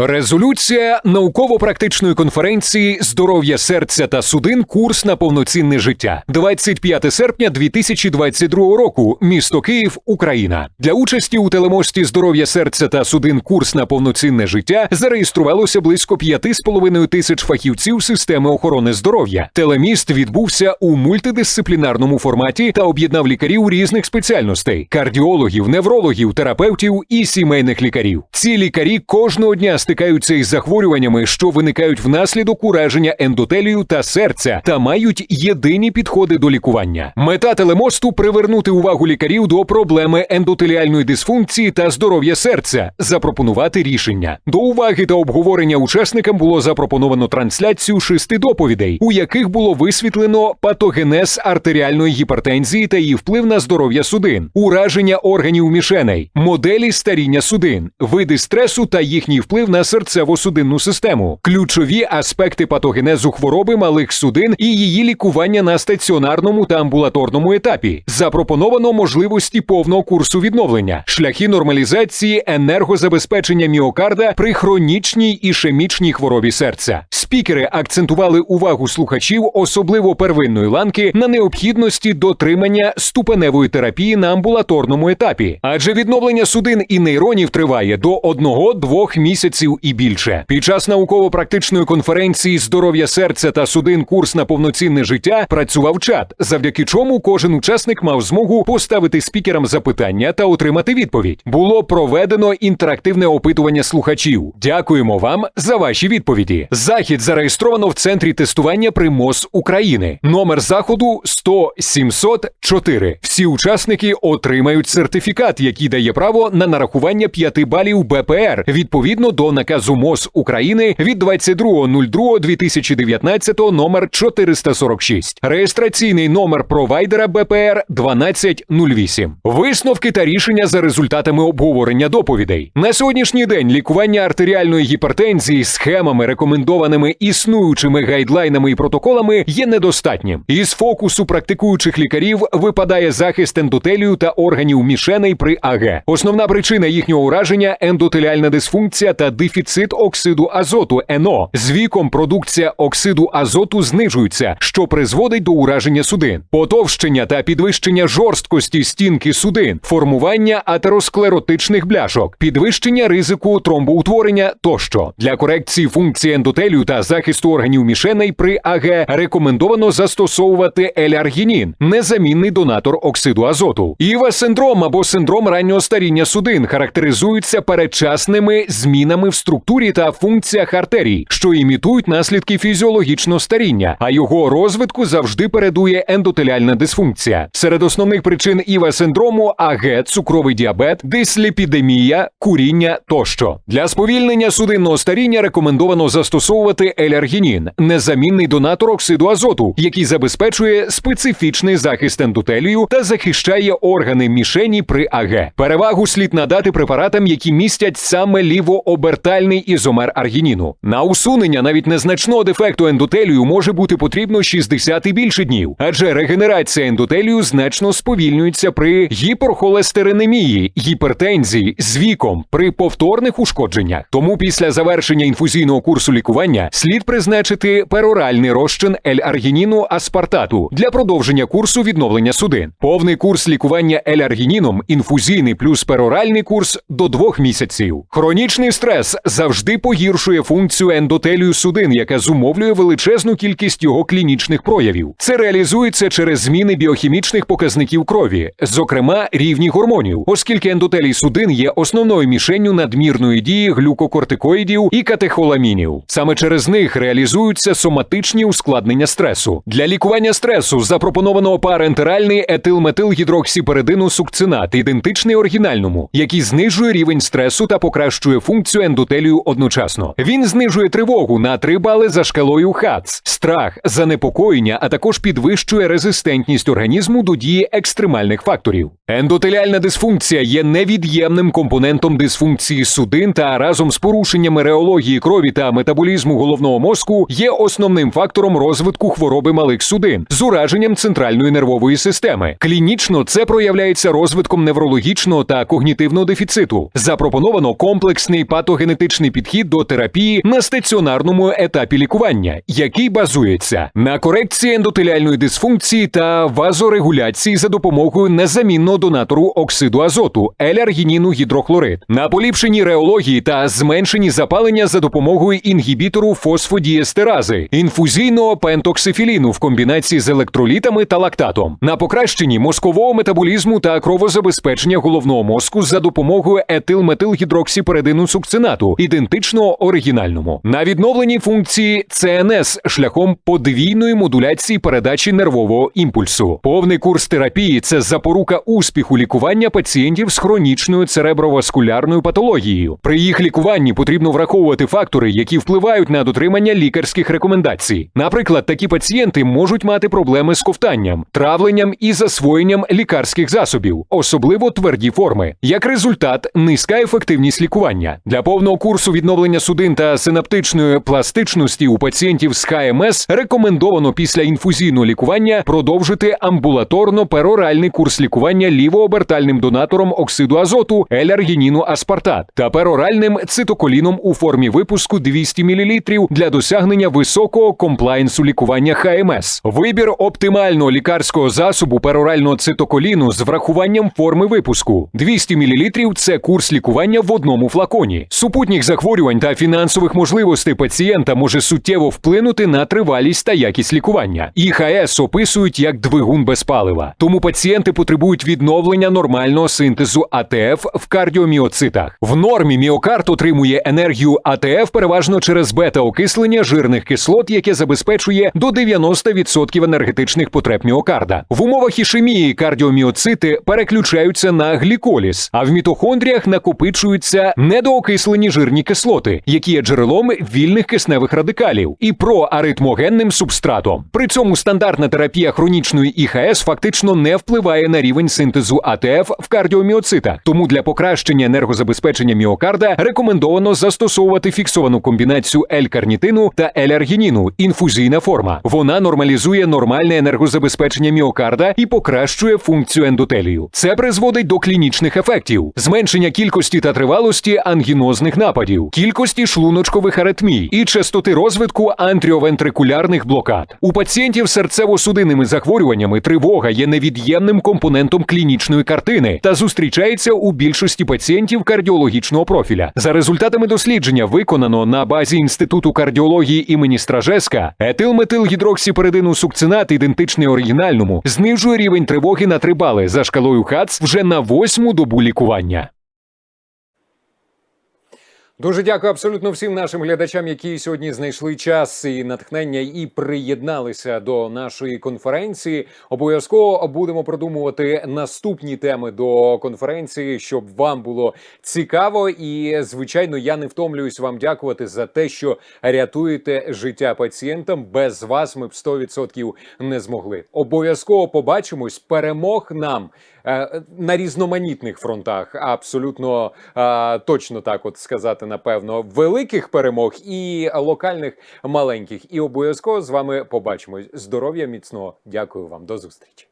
Резолюція науково-практичної конференції Здоров'я серця та судин. Курс на повноцінне життя. 25 серпня 2022 року. Місто Київ, Україна. Для участі у телемості Здоров'я серця та судин. Курс на повноцінне життя зареєструвалося близько 5,5 тисяч фахівців системи охорони здоров'я. Телеміст відбувся у мультидисциплінарному форматі та об'єднав лікарів різних спеціальностей: кардіологів, неврологів, терапевтів і сімейних лікарів. Ці лікарі кожного дня стикаються із захворюваннями, що виникають внаслідок ураження ендотелію та серця, та мають єдині підходи до лікування. Мета телемосту привернути увагу лікарів до проблеми ендотеліальної дисфункції та здоров'я серця, запропонувати рішення. До уваги та обговорення учасникам було запропоновано трансляцію шести доповідей, у яких було висвітлено патогенез артеріальної гіпертензії та її вплив на здоров'я судин, ураження органів мішеней, моделі старіння судин, види стресу та їхній вплив на серцево-судинну систему, ключові аспекти патогенезу хвороби малих судин і її лікування на стаціонарному та амбулаторному етапі. Запропоновано можливості повного курсу відновлення, шляхи нормалізації енергозабезпечення міокарда при хронічній ішемічній хворобі серця. Спікери акцентували увагу слухачів, особливо первинної ланки, на необхідності дотримання ступеневої терапії на амбулаторному етапі, адже відновлення судин і нейронів триває до 1-2 місяців і більше. Під час науково-практичної конференції здоров'я серця та судин курс на повноцінне життя працював чат, завдяки чому кожен учасник мав змогу поставити спікерам запитання та отримати відповідь. Було проведено інтерактивне опитування слухачів. Дякуємо вам за ваші відповіді. Захід зареєстровано в центрі тестування при МОЗ України. Номер заходу 100 704. Всі учасники отримають сертифікат, який дає право на нарахування 5 балів БПР відповідно до наказу МОЗ України від 22.02.2019 номер 446. Реєстраційний номер провайдера БПР 1208. Висновки та рішення за результатами обговорення доповідей. На сьогоднішній день лікування артеріальної гіпертензії схемами, рекомендованими існуючими гайдлайнами і протоколами, є недостатнім. Із фокусу практикуючих лікарів випадає захист ендотелію та органів мішеней при АГ. Основна причина їхнього ураження ендотеліальна дисфункція та дефіцит оксиду азоту НО. З віком продукція оксиду азоту знижується, що призводить до ураження судин, потовщення та підвищення жорсткості стінки судин, формування атеросклеротичних бляшок, підвищення ризику тромбоутворення тощо. Для корекції функції ендотелію та захисту органів мішеней при АГ рекомендовано застосовувати еляргінін, незамінний донатор оксиду азоту. Іва синдром або синдром раннього старіння судин характеризується передчасними змінами в структурі та функціях артерій, що імітують наслідки фізіологічного старіння, а його розвитку завжди передує ендотеліальна дисфункція. Серед основних причин іва синдрому АГ, цукровий діабет, дисліпідемія, куріння тощо. Для сповільнення судинного старіння рекомендовано застосовувати еляргінін, незамінний донатор оксиду азоту, який забезпечує специфічний захист ендотелію та захищає органи мішені при АГ. Перевагу слід надати препаратам, які містять саме лівообертальний ізомер аргініну. На усунення навіть незначного дефекту ендотелію може бути потрібно 60 і більше днів, адже регенерація ендотелію значно сповільнюється при гіперхолестеринемії, гіпертензії з віком при повторних ушкодженнях. Тому після завершення інфузійного курсу лікування слід призначити пероральний розчин L-аргініну аспартату для продовження курсу відновлення судин. Повний курс лікування L-аргініном, інфузійний плюс пероральний курс до двох місяців. Хронічний стрес завжди погіршує функцію ендотелію судин, яка зумовлює величезну кількість його клінічних проявів. Це реалізується через зміни біохімічних показників крові, зокрема рівні гормонів, оскільки ендотелій судин є основною мішенню надмірної дії глюкокортикоїдів і катехоламінів. Саме через них реалізуються соматичні ускладнення стресу. Для лікування стресу запропоновано парентеральний етилметилгідроксіперидину сукцинат, ідентичний оригінальному, який знижує рівень стресу та покращує функцію ендотелію одночасно. Він знижує тривогу на 3 бали за шкалою ХАЦ, страх, занепокоєння, а також підвищує резистентність організму до дії екстремальних факторів. Ендотеліальна дисфункція є невід'ємним компонентом дисфункції судин та разом з порушеннями реології крові та метаболізму головного мозку є основним фактором розвитку хвороби малих судин з ураженням центральної нервової системи. Клінічно це проявляється розвитком неврологічного та когнітивного дефіциту. Запропоновано комплексний патогенетичний фармакогенетичний підхід до терапії на стаціонарному етапі лікування, який базується на корекції ендотеліальної дисфункції та вазорегуляції за допомогою незамінного донатору оксиду азоту еляргініну гідрохлорид, на поліпшенні реології та зменшенні запалення за допомогою інгібітору фосфодіестерази, інфузійного пентоксифіліну в комбінації з електролітами та лактатом, на покращенні мозкового метаболізму та кровозабезпечення головного мозку за допомогою етилметилгідроксіпередину сукцинату, ідентичного оригінальному, на відновленні функції ЦНС шляхом подвійної модуляції передачі нервового імпульсу. Повний курс терапії це запорука успіху лікування пацієнтів з хронічною цереброваскулярною патологією. При їх лікуванні потрібно враховувати фактори, які впливають на дотримання лікарських рекомендацій. Наприклад, такі пацієнти можуть мати проблеми з ковтанням, травленням і засвоєнням лікарських засобів, особливо тверді форми. Як результат, низька ефективність лікування для повного курсу відновлення судин та синаптичної пластичності у пацієнтів з ХМС рекомендовано після інфузійного лікування продовжити амбулаторно пероральний курс лікування лівообертальним донатором оксиду азоту еляргініну аспартат та пероральним цитоколіном у формі випуску 200 мл для досягнення високого комплайнсу лікування ХМС. Вибір оптимального лікарського засобу перорального цитоколіну з врахуванням форми випуску 200 мл – це курс лікування в одному флаконі. Супутніх захворювань та фінансових можливостей пацієнта може суттєво вплинути на тривалість та якість лікування. ІХС описують як двигун без палива, тому пацієнти потребують відновлення нормального синтезу АТФ в кардіоміоцитах. В нормі міокард отримує енергію АТФ переважно через бета-окислення жирних кислот, яке забезпечує до 90% енергетичних потреб міокарда. В умовах ішемії кардіоміоцити переключаються на гліколіз, а в мітохондріях накопичуються недоокислені жирні кислоти, які є джерелом вільних кисневих радикалів, і проаритмогенним субстратом. При цьому стандартна терапія хронічної ІХС фактично не впливає на рівень синтезу АТФ в кардіоміоцитах. Тому для покращення енергозабезпечення міокарда рекомендовано застосовувати фіксовану комбінацію L-карнітину та L-аргініну, інфузійна форма. Вона нормалізує нормальне енергозабезпечення міокарда і покращує функцію ендотелію. Це призводить до клінічних ефектів: зменшення кількості та тривалості ангінозних нападів, кількості шлуночкових аритмій і частоти розвитку антріовентрикулярних блокад. У пацієнтів з серцево-судинними захворюваннями тривога є невід'ємним компонентом клінічної картини та зустрічається у більшості пацієнтів кардіологічного профіля. За результатами дослідження, виконано на базі інституту кардіології імені Стражеска, етилметилгідроксіперидину сукцинат, ідентичний оригінальному, знижує рівень тривоги на 3 бали за шкалою ХАЦ вже на восьму добу лікування. Дуже дякую абсолютно всім нашим глядачам, які сьогодні знайшли час і натхнення і приєдналися до нашої конференції. Обов'язково будемо продумувати наступні теми до конференції, щоб вам було цікаво. І звичайно, я не втомлююсь вам дякувати за те, що рятуєте життя пацієнтам. Без вас ми б 100% не змогли. Обов'язково побачимось. Перемог нам на різноманітних фронтах. Абсолютно е, точно так, от сказати, напевно, великих перемог і локальних маленьких. І обов'язково з вами побачимось. Здоров'я міцного. Дякую вам, до зустрічі.